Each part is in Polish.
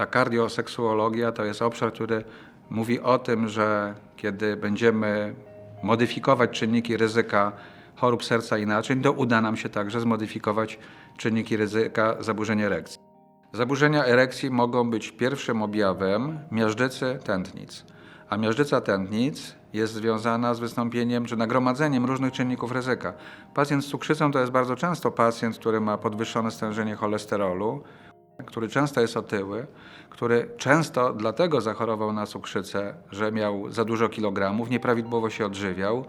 Ta kardioseksuologia to jest obszar, który mówi o tym, że kiedy będziemy modyfikować czynniki ryzyka chorób serca i naczyń, to uda nam się także zmodyfikować czynniki ryzyka zaburzeń erekcji. Zaburzenia erekcji mogą być pierwszym objawem miażdżycy tętnic, a miażdżyca tętnic jest związana z wystąpieniem czy nagromadzeniem różnych czynników ryzyka. Pacjent z cukrzycą to jest bardzo często pacjent, który ma podwyższone stężenie cholesterolu, który często jest otyły, który często dlatego zachorował na cukrzycę, że miał za dużo kilogramów, nieprawidłowo się odżywiał,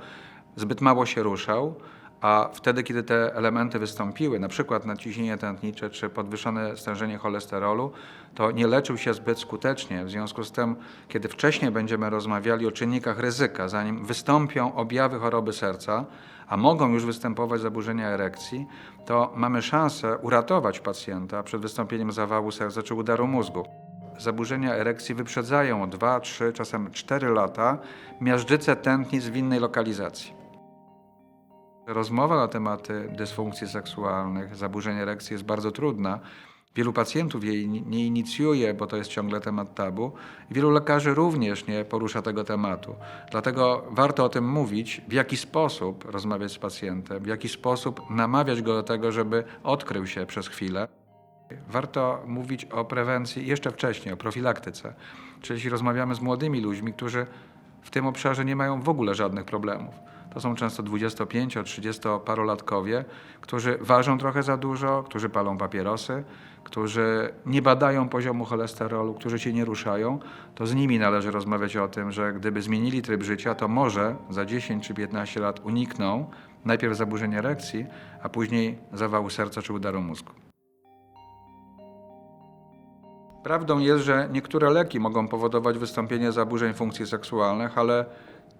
zbyt mało się ruszał, a wtedy, kiedy te elementy wystąpiły, na przykład nadciśnienie tętnicze czy podwyższone stężenie cholesterolu, to nie leczył się zbyt skutecznie. W związku z tym, kiedy wcześniej będziemy rozmawiali o czynnikach ryzyka, zanim wystąpią objawy choroby serca, a mogą już występować zaburzenia erekcji, to mamy szansę uratować pacjenta przed wystąpieniem zawału serca czy udaru mózgu. Zaburzenia erekcji wyprzedzają o 2, 3, czasem 4 lata miażdżycę tętnic w innej lokalizacji. Rozmowa na tematy dysfunkcji seksualnych, zaburzeń erekcji jest bardzo trudna. Wielu pacjentów jej nie inicjuje, bo to jest ciągle temat tabu. Wielu lekarzy również nie porusza tego tematu. Dlatego warto o tym mówić, w jaki sposób rozmawiać z pacjentem, w jaki sposób namawiać go do tego, żeby odkrył się przez chwilę. Warto mówić o prewencji jeszcze wcześniej, o profilaktyce. Czyli jeśli rozmawiamy z młodymi ludźmi, którzy w tym obszarze nie mają w ogóle żadnych problemów. To są często 25-30 parolatkowie, którzy ważą trochę za dużo, którzy palą papierosy, którzy nie badają poziomu cholesterolu, którzy się nie ruszają. To z nimi należy rozmawiać o tym, że gdyby zmienili tryb życia, to może za 10 czy 15 lat unikną najpierw zaburzeń erekcji, a później zawału serca czy udaru mózgu. Prawdą jest, że niektóre leki mogą powodować wystąpienie zaburzeń funkcji seksualnych, ale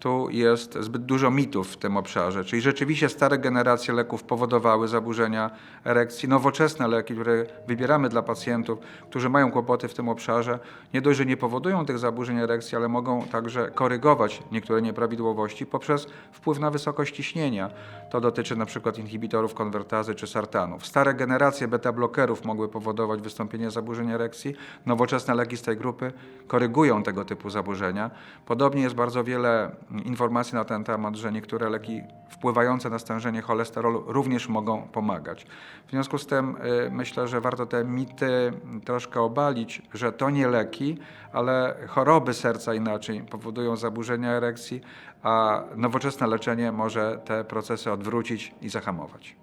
tu jest zbyt dużo mitów w tym obszarze. Czyli rzeczywiście stare generacje leków powodowały zaburzenia erekcji. Nowoczesne leki, które wybieramy dla pacjentów, którzy mają kłopoty w tym obszarze, nie dość, że nie powodują tych zaburzeń erekcji, ale mogą także korygować niektóre nieprawidłowości poprzez wpływ na wysokość ciśnienia. To dotyczy przykład inhibitorów konwertazy czy sartanów. Stare generacje beta-blokerów mogły powodować wystąpienie zaburzeń erekcji. Nowoczesne leki z tej grupy korygują tego typu zaburzenia. Podobnie jest bardzo wiele informacji na ten temat, że niektóre leki wpływające na stężenie cholesterolu również mogą pomagać. W związku z tym y, myślę, że warto te mity troszkę obalić, że to nie leki, ale choroby serca inaczej powodują zaburzenia erekcji, a nowoczesne leczenie może te procesy odwrócić i zahamować.